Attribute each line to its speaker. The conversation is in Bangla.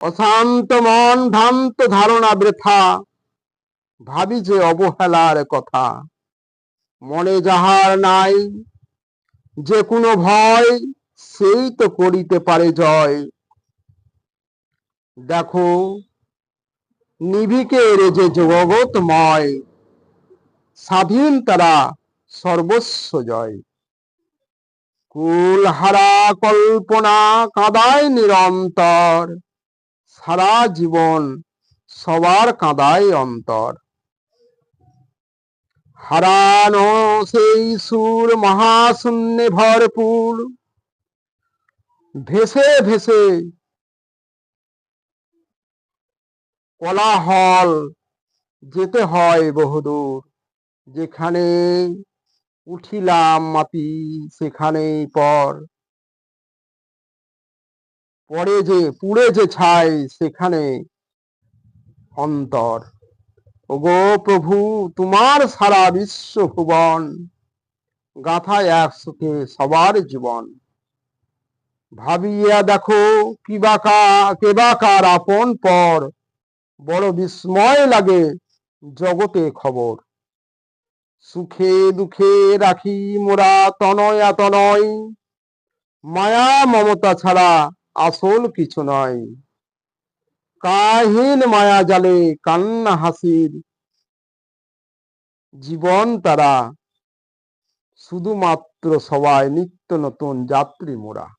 Speaker 1: অশান্ত মন ভ্রান্ত ধারণা বৃথা। ভাবি যে অবহেলার কথা। মনে যাহার নাই, যে কোনো ভয় সেই তো করিতে পারে জয়। দেখো, নিভিকে নিভিকের যে জগৎময়, স্বাধীন তারা সর্বস্ব জয়। কুল হারা কল্পনা কাদায় নিরন্তর। সারা জীবন সবার কাঁদায় অন্তর। হারানো সেই সুর মহাশূন্যে ভরপুর। ভেসে ভেসে কোলাহল যেতে হয় বহুদূর, যেখানে উঠিলাম মাতি সেখানেই পর। পরে যে পুড়ে যে ছাই সেখানে অন্তর। ওগো প্রভু, তোমার সারা বিশ্ব ভুবন, গাথায় এক সুখে সবার জীবন। ভাবিয়া দেখো কিবাকা কেবাকার আপন পর, বড় বিস্ময় লাগে জগতে খবর। সুখে দুঃখে রাখি মোরা তনয়া তনয় মায়া মমতা ছাড়া আসল কিছু নয় কাহিন মায়া জালে কান্না হাসির জীবন তারা। শুধুমাত্র সবাই নিত্য নতুন যাত্রী মোরা।